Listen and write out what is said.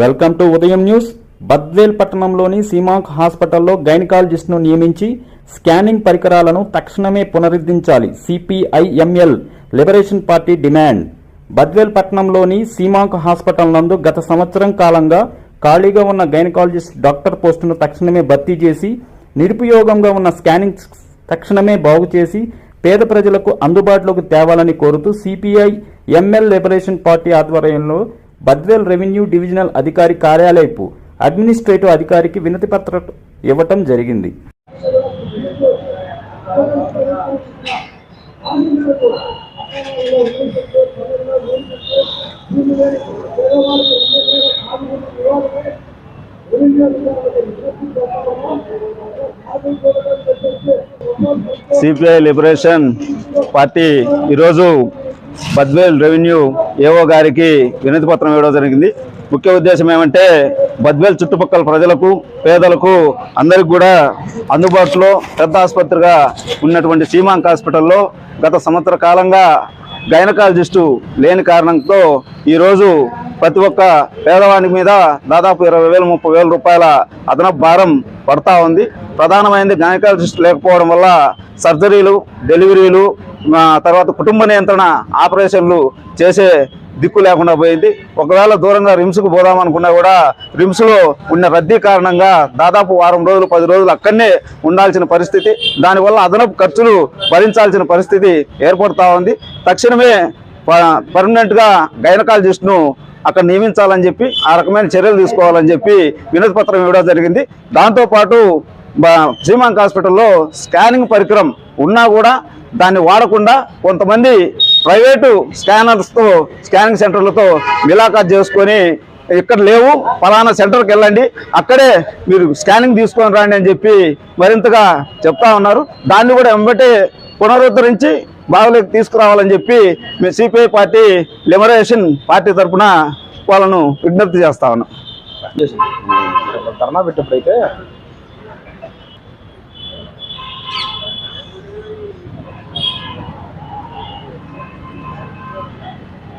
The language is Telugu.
వెల్కమ్ టు ఉదయం న్యూస్. బద్వేల్ పట్టణంలోని సీమాంక్ హాస్పిటల్లో గైనకాలజిస్ట్ను నియమించి స్కానింగ్ పరికరాలను తక్షణమే పునరుద్ధరించాలి. CPIML liberation party demand. Badvel పట్టణంలోని సీమాంక్ హాస్పిటల్ నందు గత సంవత్సరం కాలంగా ఖాళీగా ఉన్న గైనకాలజిస్ట్ డాక్టర్ పోస్టును తక్షణమే భర్తీ చేసి నిరుపయోగంగా ఉన్న స్కానింగ్ తక్షణమే బాగు చేసి పేద ప్రజలకు అందుబాటులోకి తేవాలని కోరుతూ సిపిఐ ఎంఎల్ లిబరేషన్ పార్టీ ఆధ్వర్యంలో బద్వేల్ రెవెన్యూ డివిజనల్ అధికారి కార్యాలయపు అడ్మినిస్ట్రేటివ్ అధికారికి వినతి పత్రం ఇవ్వటం జరిగింది. సిపిఐ లిబరేషన్ పార్టీ ఈరోజు బద్వేల్ రెవెన్యూ ఏఓ గారికి వినతి పత్రం ఇవ్వడం జరిగింది. ముఖ్య ఉద్దేశం ఏమంటే బద్వేల్ చుట్టుపక్కల ప్రజలకు పేదలకు అందరికి కూడా అందుబాటులో పెద్ద ఆసుపత్రిగా ఉన్నటువంటి సీమాంక్ హాస్పిటల్లో గత సంవత్సర కాలంగా గైనకాలజిస్టు లేని కారణంతో ఈరోజు ప్రతి ఒక్క పేదవాడి మీద దాదాపు ఇరవై వేలు ముప్పై వేల రూపాయల అదనపు భారం పడతా ఉంది. ప్రధానమైనది గైనకాలజిస్ట్ లేకపోవడం వల్ల సర్జరీలు డెలివరీలు తర్వాత కుటుంబ నియంత్రణ ఆపరేషన్లు చేసే దిక్కు లేకుండా పోయింది. ఒకవేళ దూరంగా రిమ్స్కు పోదామనుకున్నా కూడా రిమ్స్లో ఉన్న రద్దీ కారణంగా దాదాపు వారం రోజులు పది రోజులు అక్కడనే ఉండాల్సిన పరిస్థితి. దానివల్ల అదనపు ఖర్చులు భరించాల్సిన పరిస్థితి ఏర్పడతా ఉంది. తక్షణమే పర్మనెంట్గా గైనకాలజిస్ట్ను అక్కడ నియమించాలని చెప్పి ఆ రకమైన చర్యలు తీసుకోవాలని చెప్పి వినతి పత్రం ఇవ్వడం జరిగింది. దాంతోపాటు బ- శ్రీమాంక్ హాస్పిటల్లో స్కానింగ్ పరికరం ఉన్నా కూడా దాన్ని వాడకుండా కొంతమంది ప్రైవేటు స్కానర్స్తో స్కానింగ్ సెంటర్లతో మిలాఖాత్ చేసుకొని ఇక్కడ లేవు ఫలానా సెంటర్కి వెళ్ళండి. అక్కడే మీరు స్కానింగ్ తీసుకొని రండి అని చెప్పి మరింతగా చెప్తా ఉన్నారు. దాన్ని కూడా వెంబటే పునరుద్ధరించి బాగులోకి తీసుకురావాలని చెప్పి మేము సిపిఐ పార్టీ లిబరేషన్ పార్టీ తరఫున వాళ్ళను విజ్ఞప్తి చేస్తా ఉన్నాం. ధర్నా పెట్టినప్పుడైతే